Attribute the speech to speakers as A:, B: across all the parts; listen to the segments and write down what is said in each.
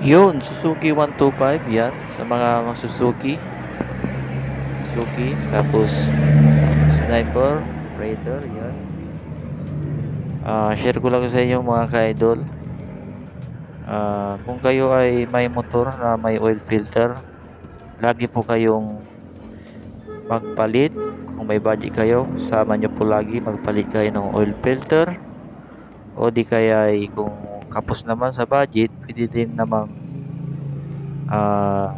A: Yun, Suzuki 125, yan. Sa mga mga Suzuki. Suzuki, tapos Sniper, Raider, yan. Ah, share ko lang sa inyo mga ka-idol. Ah, kung kayo ay may motor na may oil filter, lagi po kayong magpalit. Kung may budget kayo, sama nyo po lagi magpalit kayo ng oil filter. O di kaya ay kung kapos naman sa budget, pwede din namang ah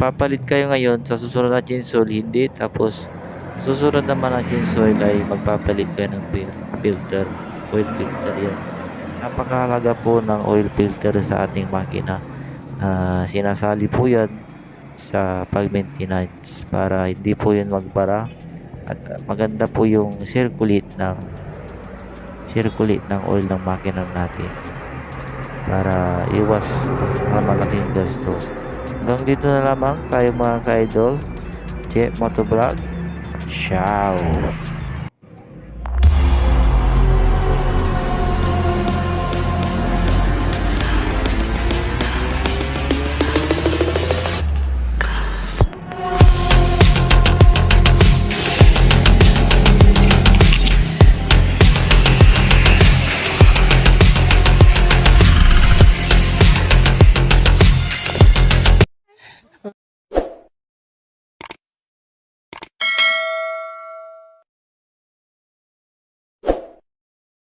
A: papalit kayo ngayon sa susunod na chainsaw, hindi. Tapos, susunod naman na chainsaw ay magpapalit kayo ng fil- filter, oil filter yan. Napakahalaga po ng oil filter sa ating makina. Ah, sinasali po yan sa pag-maintenance para hindi po yun magbara at maganda po yung circulate ng circulate ng oil ng makina natin para iwas sa malaking gastos. Hanggang dito na lamang tayo mga ka-idol. Jet Motovlog. Ciao!